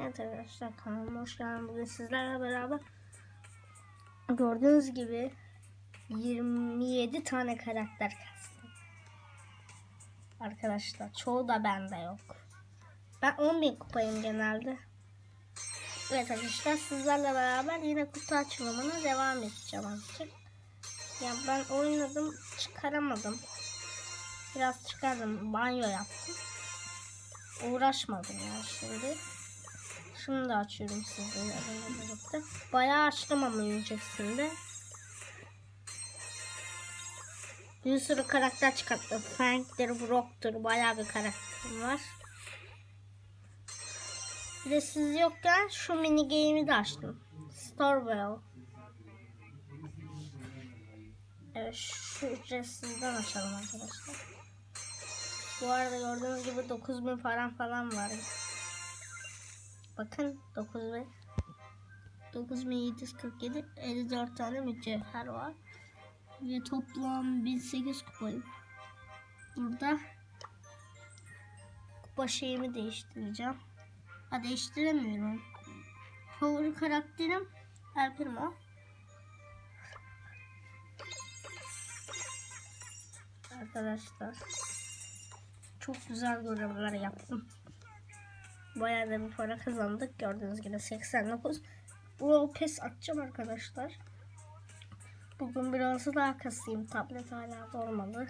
Evet arkadaşlar kanalıma hoş geldiniz. Bugün sizlerle beraber gördüğünüz gibi 27 tane karakter kastım. Arkadaşlar çoğu da bende yok. Ben 10.000 kupayım genelde. Evet arkadaşlar sizlerle beraber yine kutu açılımına devam edeceğim artık. Ya ben oynadım çıkaramadım. Biraz çıkardım banyo yaptım. Uğraşmadım ya şimdi. Şunu da açıyorum sizinle birlikte. Bayağı açtım ama öncesinde. Bir sürü karakter çıkarttım. Frank'tir, Brock'tur. Bayağı bir karakterim var. Bir de siz yokken şu mini game'i de açtım. Storwell. Evet şu ücretsizden açalım arkadaşlar. Bu arada gördüğünüz gibi 9000 falan falan var. Bakın 9000 9747 54 tane mücevher var. Ve toplam 1008 kupayım. Burada kupa şeyimi değiştireceğim. Ha değiştiremiyorum. Favori karakterim El Primo. Arkadaşlar çok güzel görevler yaptım. Bayağı da bir para kazandık. Gördüğünüz gibi 89. Bu pes atacağım arkadaşlar. Bugün biraz daha kasayım. Tablet hala olmadı.